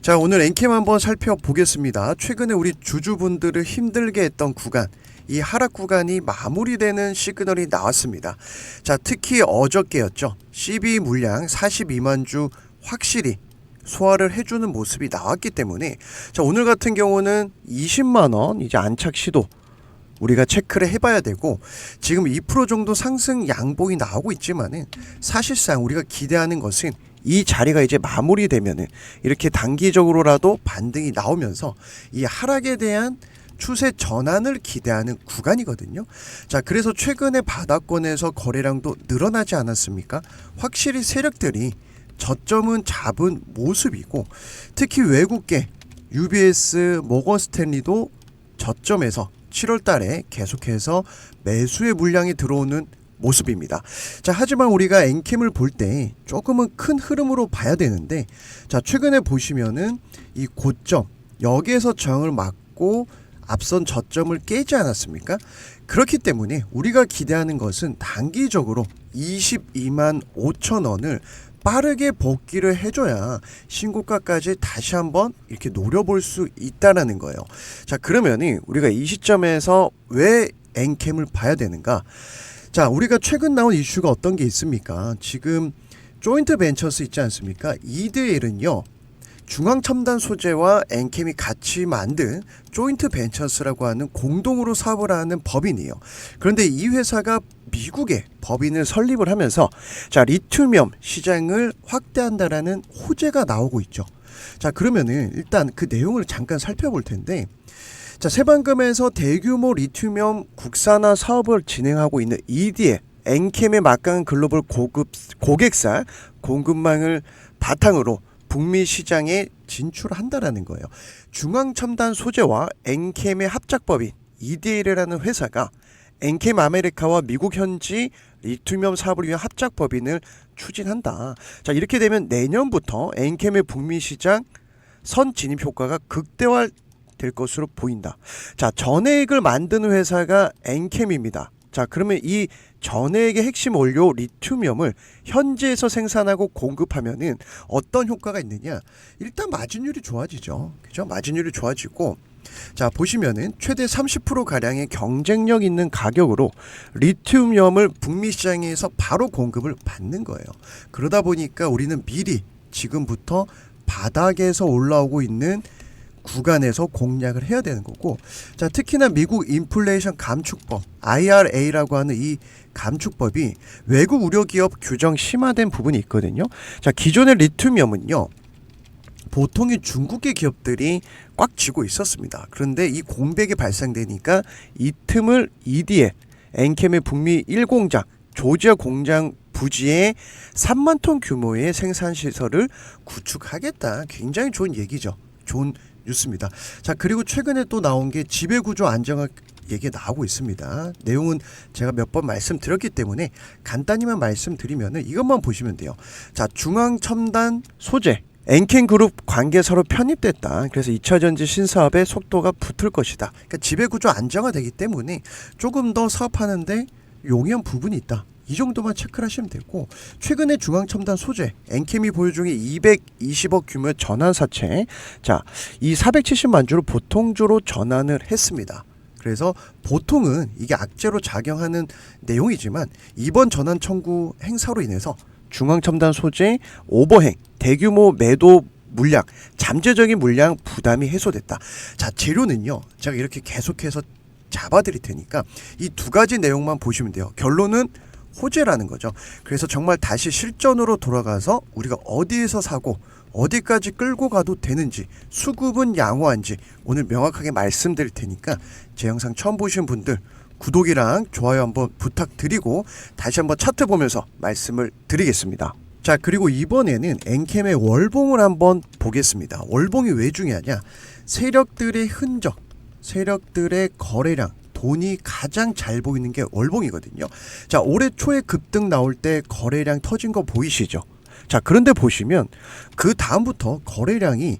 자 오늘 엔캠 한번 살펴보겠습니다. 최근에 우리 주주분들을 힘들게 했던 구간 이 하락 구간이 마무리되는 시그널이 나왔습니다. 자 특히 어저께였죠. CB 물량 42만 주 확실히 소화를 해주는 모습이 나왔기 때문에 자 오늘 같은 경우는 20만 원 이제 안착 시도 우리가 체크를 해봐야 되고 지금 2% 정도 상승 양봉이 나오고 있지만은 사실상 우리가 기대하는 것은 이 자리가 이제 마무리되면은 이렇게 단기적으로라도 반등이 나오면서 이 하락에 대한 추세 전환을 기대하는 구간이거든요. 자, 그래서 최근에 바닥권에서 거래량도 늘어나지 않았습니까? 확실히 세력들이 저점은 잡은 모습이고 특히 외국계 UBS, 모건 스탠리도 저점에서 7월 달에 계속해서 매수의 물량이 들어오는 모습입니다. 자, 하지만 우리가 엔캠을 볼 때 조금은 큰 흐름으로 봐야 되는데 자, 최근에 보시면은 이 고점 여기에서 저항을 맞고 앞선 저점을 깨지 않았습니까? 그렇기 때문에 우리가 기대하는 것은 단기적으로 22만 5천 원을 빠르게 복귀를 해줘야 신고가까지 다시 한번 이렇게 노려볼 수 있다라는 거예요. 자 그러면은 우리가 이 시점에서 왜 엔캠을 봐야 되는가? 자 우리가 최근 나온 이슈가 어떤 게 있습니까? 지금 조인트 벤처스 있지 않습니까? 이드엘은요 중앙 첨단 소재와 엔캠이 같이 만든 조인트 벤처스라고 하는 공동으로 사업을 하는 법인이에요. 그런데 이 회사가 미국에 법인을 설립을 하면서 자 리튬이엄 시장을 확대한다라는 호재가 나오고 있죠. 자 그러면은 일단 그 내용을 잠깐 살펴볼 텐데 자 세반금에서 대규모 리튬이엄 국산화 사업을 진행하고 있는 EDL 엔캠의 막강한 글로벌 고급 고객사 공급망을 바탕으로 북미 시장에 진출한다라는 거예요. 중앙첨단 소재와 엔캠의 합작법인 EDL이라는 회사가 엔캠 아메리카와 미국 현지 리튬이엄 사업을 위한 합작 법인을 추진한다. 자 이렇게 되면 내년부터 엔캠의 북미 시장 선 진입 효과가 극대화 될 것으로 보인다. 자 전해액을 만드는 회사가 엔캠입니다. 자 그러면 이 전해액의 핵심 원료 리튬이엄을 현지에서 생산하고 공급하면은 어떤 효과가 있느냐? 일단 마진율이 좋아지죠. 그죠? 마진율이 좋아지고 자 보시면은 최대 30% 가량의 경쟁력 있는 가격으로 리튬이엄을 북미 시장에서 바로 공급을 받는 거예요. 그러다 보니까 우리는 미리 지금부터 바닥에서 올라오고 있는 구간에서 공략을 해야 되는 거고 자 특히나 미국 인플레이션 감축법 IRA라고 하는 이 감축법이 외국 우려 기업 규정 심화된 부분이 있거든요. 자 기존의 리튬이엄은요 보통의 중국계 기업들이 꽉 쥐고 있었습니다. 그런데 이 공백이 발생되니까 이 틈을 EDL, 엔캠의 북미 1공장, 조지아 공장 부지에 3만 톤 규모의 생산 시설을 구축하겠다. 굉장히 좋은 얘기죠. 좋은 뉴스입니다. 자, 그리고 최근에 또 나온 게 지배 구조 안정화 얘기가 나오고 있습니다. 내용은 제가 몇 번 말씀드렸기 때문에 간단히만 말씀드리면은 이것만 보시면 돼요. 자, 중앙 첨단 소재 엔켄 그룹 관계사로 편입됐다. 그래서 2차 전지 신사업의 속도가 붙을 것이다. 그러니까 지배 구조 안정화되기 때문에 조금 더 사업하는데 용이한 부분이 있다. 이 정도만 체크를 하시면 되고 최근에 중앙첨단 소재 엔캠이 보유 중에 220억 규모의 전환 사채 자이 470만 주로 보통주로 전환을 했습니다. 그래서 보통은 이게 악재로 작용하는 내용이지만 이번 전환 청구 행사로 인해서 중앙첨단 소재 오버행 대규모 매도 물량 잠재적인 물량 부담이 해소됐다. 자 재료는요 제가 이렇게 계속해서 잡아드릴 테니까 이 두 가지 내용만 보시면 돼요. 결론은 호재라는 거죠. 그래서 정말 다시 실전으로 돌아가서 우리가 어디에서 사고 어디까지 끌고 가도 되는지 수급은 양호한지 오늘 명확하게 말씀드릴 테니까 제 영상 처음 보신 분들 구독이랑 좋아요 한번 부탁드리고 다시 한번 차트 보면서 말씀을 드리겠습니다. 자 그리고 이번에는 엔캠의 월봉을 한번 보겠습니다. 월봉이 왜 중요하냐? 세력들의 흔적, 세력들의 거래량 돈이 가장 잘 보이는 게 월봉이거든요. 자, 올해 초에 급등 나올 때 거래량 터진 거 보이시죠? 자, 그런데 보시면 그 다음부터 거래량이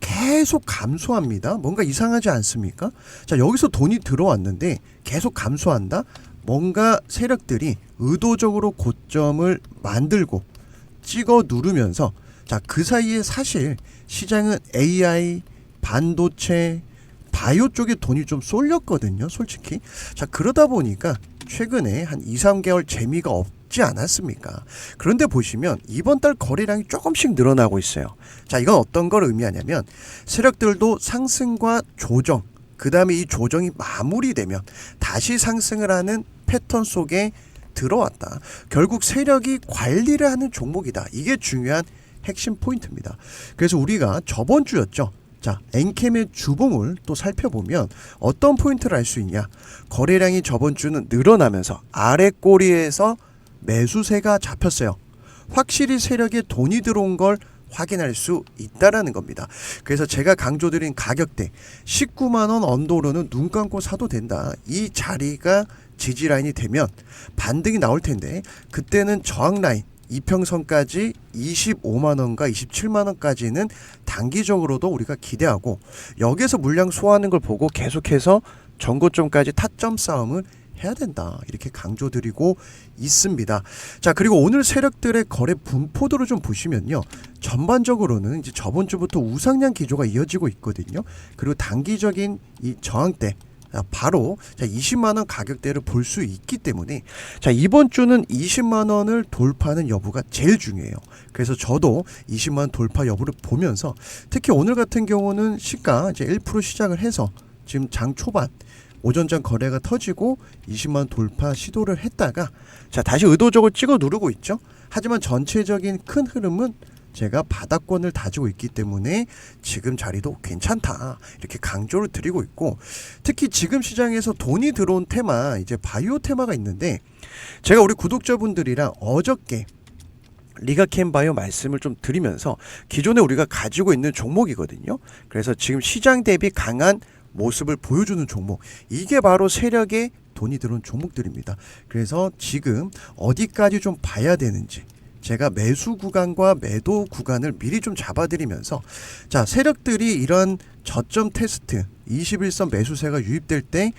계속 감소합니다. 뭔가 이상하지 않습니까? 자, 여기서 돈이 들어왔는데 계속 감소한다? 뭔가 세력들이 의도적으로 고점을 만들고 찍어 누르면서 자, 그 사이에 사실 시장은 AI, 반도체, 바이오 쪽에 돈이 좀 쏠렸거든요, 솔직히. 자, 그러다 보니까 최근에 한 2, 3개월 재미가 없지 않았습니까? 그런데 보시면 이번 달 거래량이 조금씩 늘어나고 있어요. 자, 이건 어떤 걸 의미하냐면 세력들도 상승과 조정, 그 다음에 이 조정이 마무리되면 다시 상승을 하는 패턴 속에 들어왔다. 결국 세력이 관리를 하는 종목이다. 이게 중요한 핵심 포인트입니다. 그래서 우리가 저번 주였죠. 자, 엔캠의 주봉을 또 살펴보면 어떤 포인트를 알 수 있냐? 거래량이 저번 주는 늘어나면서 아래 꼬리에서 매수세가 잡혔어요. 확실히 세력에 돈이 들어온 걸 확인할 수 있다라는 겁니다. 그래서 제가 강조드린 가격대 19만 원 언더로는 눈 감고 사도 된다. 이 자리가 지지 라인이 되면 반등이 나올 텐데 그때는 저항 라인 이평선까지 25만 원과 27만 원까지는 단기적으로도 우리가 기대하고 여기에서 물량 소화하는 걸 보고 계속해서 전고점까지 타점 싸움을 해야 된다 이렇게 강조드리고 있습니다. 자 그리고 오늘 세력들의 거래 분포도를 좀 보시면요 전반적으로는 이제 저번 주부터 우상향 기조가 이어지고 있거든요. 그리고 단기적인 이 저항대 자, 바로 자 20만 원 가격대를 볼 수 있기 때문에 자 이번 주는 20만 원을 돌파하는 여부가 제일 중요해요. 그래서 저도 20만 원 돌파 여부를 보면서 특히 오늘 같은 경우는 시가 이제 1% 시작을 해서 지금 장 초반 오전장 거래가 터지고 20만 원 돌파 시도를 했다가 자 다시 의도적으로 찍어 누르고 있죠. 하지만 전체적인 큰 흐름은 제가 바닥권을 다지고 있기 때문에 지금 자리도 괜찮다 이렇게 강조를 드리고 있고 특히 지금 시장에서 돈이 들어온 테마 이제 바이오 테마가 있는데 제가 우리 구독자분들이랑 어저께 리가캠 바이오 말씀을 좀 드리면서 기존에 우리가 가지고 있는 종목이거든요. 그래서 지금 시장 대비 강한 모습을 보여주는 종목 이게 바로 세력에 돈이 들어온 종목들입니다. 그래서 지금 어디까지 좀 봐야 되는지 제가 매수 구간과 매도 구간을 미리 좀 잡아드리면서 자 세력들이 이런 저점 테스트 21선 매수세가 유입될 때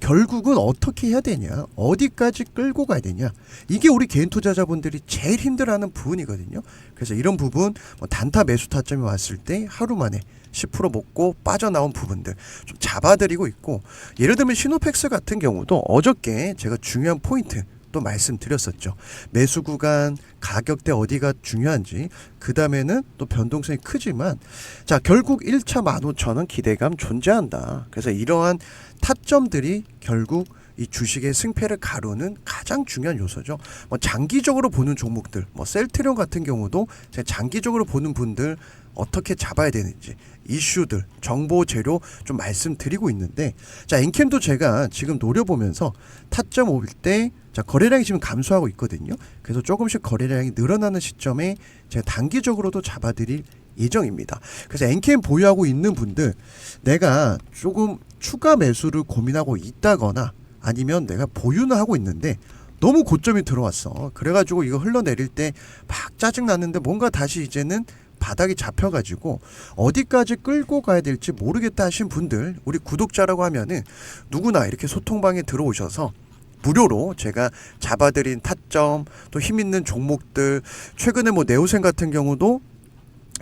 결국은 어떻게 해야 되냐 어디까지 끌고 가야 되냐 이게 우리 개인 투자자분들이 제일 힘들어하는 부분이거든요. 그래서 이런 부분 뭐 단타 매수 타점이 왔을 때 하루 만에 10% 먹고 빠져나온 부분들 좀 잡아드리고 있고 예를 들면 시노팩스 같은 경우도 어저께 제가 중요한 포인트 또 말씀드렸었죠. 매수 구간, 가격대 어디가 중요한지, 그 다음에는 또 변동성이 크지만, 자, 결국 1차 15,000원 기대감 존재한다. 그래서 이러한 타점들이 결국 이 주식의 승패를 가루는 가장 중요한 요소죠. 뭐 장기적으로 보는 종목들, 뭐 셀트리온 같은 경우도 장기적으로 보는 분들 어떻게 잡아야 되는지 이슈들, 정보 재료 좀 말씀드리고 있는데 자 엔캠도 제가 지금 노려보면서 타점 올 때 자 거래량이 지금 감소하고 있거든요. 그래서 조금씩 거래량이 늘어나는 시점에 제가 단기적으로도 잡아 드릴 예정입니다. 그래서 엔캠 보유하고 있는 분들 내가 조금 추가 매수를 고민하고 있다거나 아니면 내가 보유는 하고 있는데 너무 고점이 들어왔어. 그래가지고 이거 흘러내릴 때 막 짜증 났는데 뭔가 다시 이제는 바닥이 잡혀가지고 어디까지 끌고 가야 될지 모르겠다 하신 분들 우리 구독자라고 하면은 누구나 이렇게 소통방에 들어오셔서 무료로 제가 잡아드린 타점 또 힘 있는 종목들 최근에 뭐 네오센 같은 경우도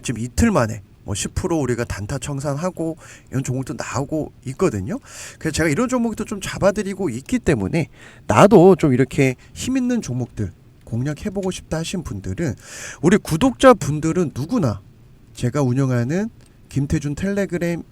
지금 이틀 만에 뭐 10% 우리가 단타 청산하고 이런 종목도 나오고 있거든요. 그래서 제가 이런 종목도 좀 잡아드리고 있기 때문에 나도 좀 이렇게 힘 있는 종목들 공략해보고 싶다 하신 분들은 우리 구독자 분들은 누구나 제가 운영하는 김태준 텔레그램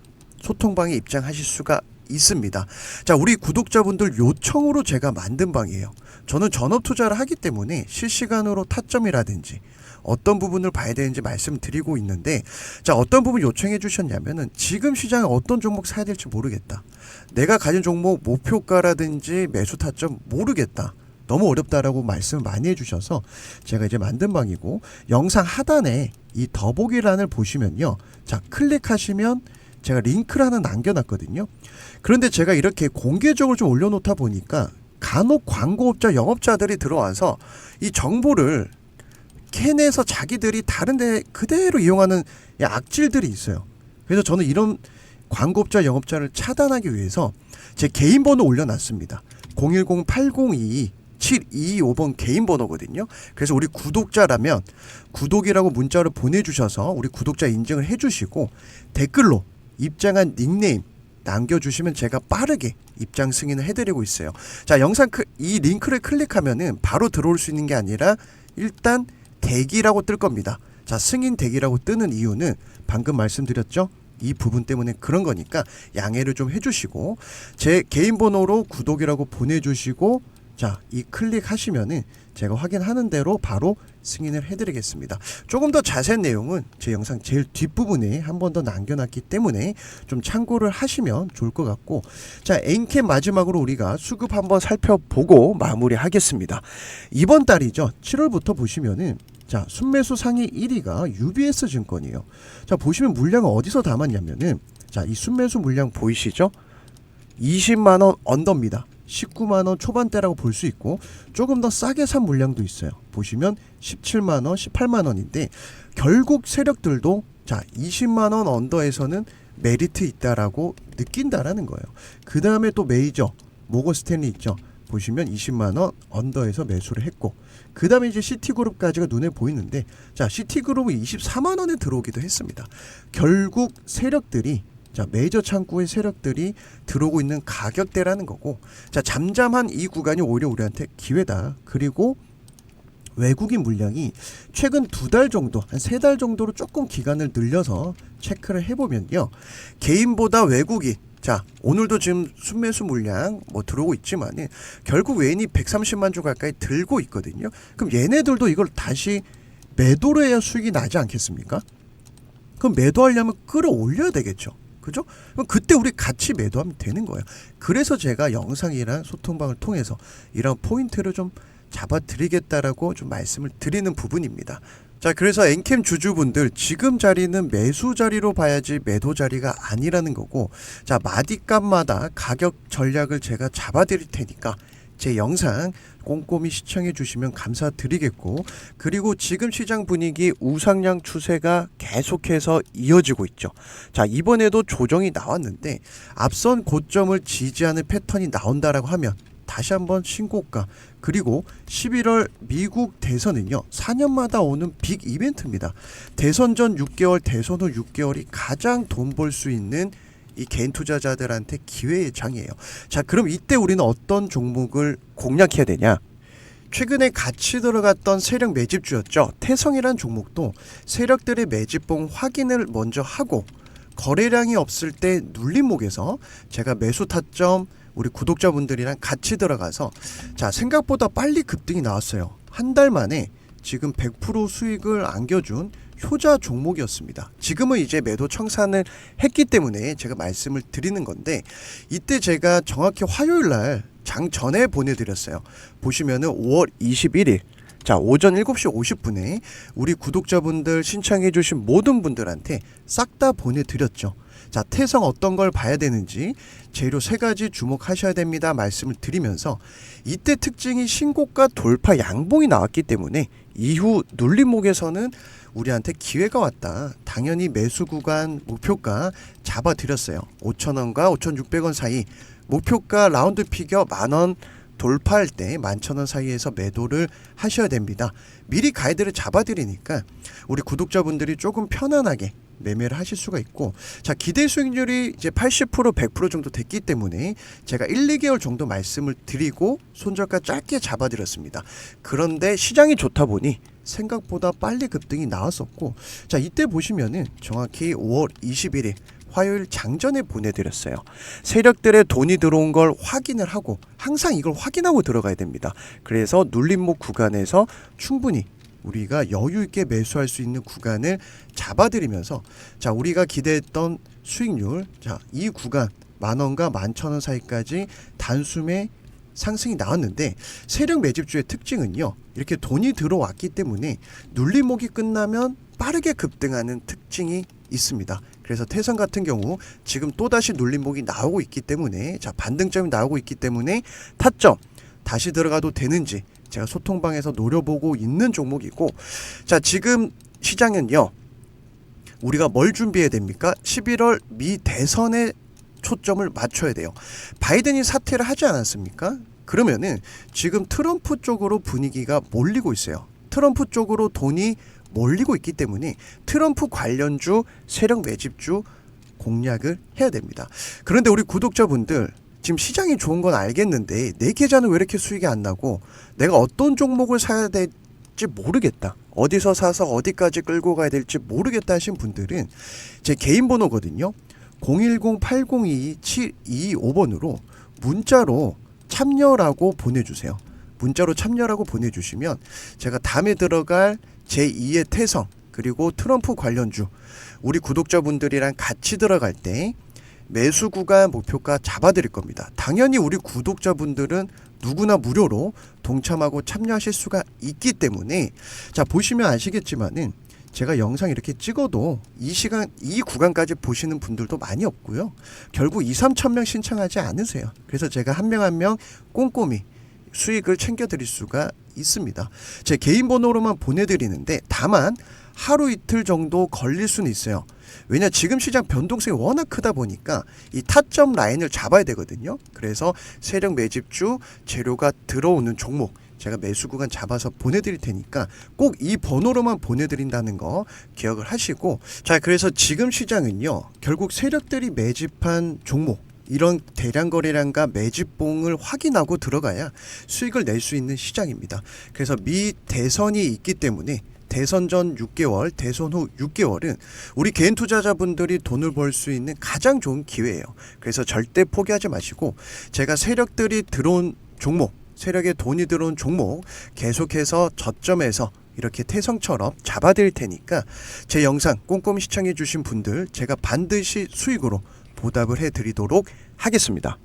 소통방에 입장하실 수가 있습니다. 자, 우리 구독자분들 요청으로 제가 만든 방이에요. 저는 전업 투자를 하기 때문에 실시간으로 타점이라든지 어떤 부분을 봐야 되는지 말씀드리고 있는데 자 어떤 부분 요청해 주셨냐면은 지금 시장에 어떤 종목 사야 될지 모르겠다. 내가 가진 종목 목표가라든지 매수 타점 모르겠다. 너무 어렵다라고 말씀을 많이 해주셔서 제가 이제 만든 방이고 영상 하단에 이 더보기란을 보시면요. 자 클릭하시면 제가 링크를 하나 남겨놨거든요. 그런데 제가 이렇게 공개적으로 좀 올려놓다 보니까 간혹 광고업자 영업자들이 들어와서 이 정보를 캔에서 자기들이 다른데 그대로 이용하는 이 악질들이 있어요. 그래서 저는 이런 광고업자 영업자를 차단하기 위해서 제 개인 번호 올려놨습니다. 010-802 9725번 개인 번호거든요. 그래서 우리 구독자라면 구독이라고 문자를 보내주셔서 우리 구독자 인증을 해주시고 댓글로 입장한 닉네임 남겨주시면 제가 빠르게 입장 승인을 해드리고 있어요. 자 영상 크, 이 링크를 클릭하면은 바로 들어올 수 있는 게 아니라 일단 대기라고 뜰 겁니다. 자 승인 대기라고 뜨는 이유는 방금 말씀드렸죠. 이 부분 때문에 그런 거니까 양해를 좀 해주시고 제 개인 번호로 구독이라고 보내주시고 자 이 클릭하시면은 제가 확인하는 대로 바로 승인을 해드리겠습니다. 조금 더 자세한 내용은 제 영상 제일 뒷부분에 한 번 더 남겨놨기 때문에 좀 참고를 하시면 좋을 것 같고 자 엔캠 마지막으로 우리가 수급 한번 살펴보고 마무리하겠습니다. 이번 달이죠. 7월부터 보시면은 자 순매수 상위 1위가 UBS 증권이에요. 자 보시면 물량을 어디서 담았냐면은 자 이 순매수 물량 보이시죠? 20만 원 언더입니다. 19만 원 초반대라고 볼 수 있고 조금 더 싸게 산 물량도 있어요. 보시면 17만 원, 18만 원인데 결국 세력들도 자 20만 원 언더에서는 메리트 있다라고 느낀다라는 거예요. 그 다음에 또 메이저 모건 스탠리 있죠. 보시면 20만 원 언더에서 매수를 했고 그 다음에 이제 시티그룹까지가 눈에 보이는데 자 시티그룹은 24만 원에 들어오기도 했습니다. 결국 세력들이 자 메이저 창구의 세력들이 들어오고 있는 가격대라는 거고 자 잠잠한 이 구간이 오히려 우리한테 기회다. 그리고 외국인 물량이 최근 두 달 정도, 한 세 달 정도로 조금 기간을 늘려서 체크를 해보면요. 개인보다 외국인, 자, 오늘도 지금 순매수 물량 뭐 들어오고 있지만은 결국 외인이 130만 주 가까이 들고 있거든요. 그럼 얘네들도 이걸 다시 매도를 해야 수익이 나지 않겠습니까? 그럼 매도하려면 끌어올려야 되겠죠. 그죠? 그럼 그때 우리 같이 매도하면 되는 거예요. 그래서 제가 영상이랑 소통방을 통해서 이런 포인트를 좀 잡아드리겠다라고 좀 말씀을 드리는 부분입니다. 자, 그래서 엔캠 주주분들 지금 자리는 매수 자리로 봐야지 매도 자리가 아니라는 거고, 자 마디값마다 가격 전략을 제가 잡아드릴 테니까 제 영상 꼼꼼히 시청해 주시면 감사드리겠고, 그리고 지금 시장 분위기 우상향 추세가 계속해서 이어지고 있죠. 자 이번에도 조정이 나왔는데 앞선 고점을 지지하는 패턴이 나온다라고 하면 다시 한번 신고가 그리고 11월 미국 대선은요 4년마다 오는 빅 이벤트입니다. 대선 전 6개월, 대선 후 6개월이 가장 돈 벌 수 있는 이 개인 투자자들한테 기회의 장이에요. 자, 그럼 이때 우리는 어떤 종목을 공략해야 되냐? 최근에 같이 들어갔던 세력 매집주였죠. 태성이란 종목도 세력들의 매집봉 확인을 먼저 하고 거래량이 없을 때 눌림목에서 제가 매수 타점 우리 구독자분들이랑 같이 들어가서 자 생각보다 빨리 급등이 나왔어요. 한 달 만에 지금 100% 수익을 안겨준 효자 종목이었습니다. 지금은 이제 매도 청산을 했기 때문에 제가 말씀을 드리는 건데 이때 제가 정확히 화요일 날 장 전에 보내드렸어요. 보시면은 5월 21일 자 오전 7시 50분에 우리 구독자분들 신청해주신 모든 분들한테 싹 다 보내드렸죠. 자 태성 어떤 걸 봐야 되는지 재료 세 가지 주목하셔야 됩니다 말씀을 드리면서 이때 특징이 신고가 돌파 양봉이 나왔기 때문에 이후 눌림목에서는 우리한테 기회가 왔다. 당연히 매수 구간 목표가 잡아드렸어요. 5천원과 5,600원 사이 목표가 라운드 피겨 만원 돌파할 때 만천원 사이에서 매도를 하셔야 됩니다. 미리 가이드를 잡아드리니까 우리 구독자분들이 조금 편안하게 매매를 하실 수가 있고 자 기대 수익률이 이제 80% 100% 정도 됐기 때문에 제가 1, 2개월 정도 말씀을 드리고 손절가 짧게 잡아드렸습니다. 그런데 시장이 좋다 보니 생각보다 빨리 급등이 나왔었고 자 이때 보시면은 정확히 5월 21일 화요일 장전에 보내드렸어요. 세력들의 돈이 들어온 걸 확인을 하고 항상 이걸 확인하고 들어가야 됩니다. 그래서 눌림목 구간에서 충분히 우리가 여유 있게 매수할 수 있는 구간을 잡아드리면서 자 우리가 기대했던 수익률 자 이 구간 만 원과 만천 원 사이까지 단숨에 상승이 나왔는데 세력 매집주의 특징은요 이렇게 돈이 들어왔기 때문에 눌림목이 끝나면 빠르게 급등하는 특징이 있습니다. 그래서 태선 같은 경우 지금 또다시 눌림목이 나오고 있기 때문에 자 반등점이 나오고 있기 때문에 타점 다시 들어가도 되는지 제가 소통방에서 노려보고 있는 종목이고 자 지금 시장은요 우리가 뭘 준비해야 됩니까? 11월 미 대선에 초점을 맞춰야 돼요. 바이든이 사퇴를 하지 않았습니까? 그러면은 지금 트럼프 쪽으로 분위기가 몰리고 있어요. 트럼프 쪽으로 돈이 몰리고 있기 때문에 트럼프 관련주 세력 매집주 공략을 해야 됩니다. 그런데 우리 구독자분들 지금 시장이 좋은 건 알겠는데 내 계좌는 왜 이렇게 수익이 안 나고 내가 어떤 종목을 사야 될지 모르겠다. 어디서 사서 어디까지 끌고 가야 될지 모르겠다 하신 분들은 제 개인 번호거든요. 010-802-7225번으로 문자로 참여라고 보내주세요. 문자로 참여라고 보내주시면 제가 다음에 들어갈 제2의 태성 그리고 트럼프 관련주 우리 구독자분들이랑 같이 들어갈 때 매수 구간 목표가 잡아드릴 겁니다. 당연히 우리 구독자분들은 누구나 무료로 동참하고 참여하실 수가 있기 때문에 자 보시면 아시겠지만은 제가 영상 이렇게 찍어도 이 시간 이 구간까지 보시는 분들도 많이 없고요. 결국 2, 3천 명 신청하지 않으세요. 그래서 제가 한 명 한 명 꼼꼼히 수익을 챙겨 드릴 수가 있습니다. 제 개인 번호로만 보내드리는데 다만 하루 이틀 정도 걸릴 수는 있어요. 왜냐 지금 시장 변동성이 워낙 크다 보니까 이 타점 라인을 잡아야 되거든요. 그래서 세력 매집주 재료가 들어오는 종목 제가 매수 구간 잡아서 보내드릴 테니까 꼭 이 번호로만 보내드린다는 거 기억을 하시고 자 그래서 지금 시장은요 결국 세력들이 매집한 종목 이런 대량 거래량과 매집봉을 확인하고 들어가야 수익을 낼 수 있는 시장입니다. 그래서 미 대선이 있기 때문에 대선 전 6개월, 대선 후 6개월은 우리 개인 투자자분들이 돈을 벌 수 있는 가장 좋은 기회예요. 그래서 절대 포기하지 마시고 제가 세력들이 들어온 종목, 세력에 돈이 들어온 종목 계속해서 저점에서 이렇게 태성처럼 잡아드릴 테니까 제 영상 꼼꼼히 시청해 주신 분들 제가 반드시 수익으로 보답을 해 드리도록 하겠습니다.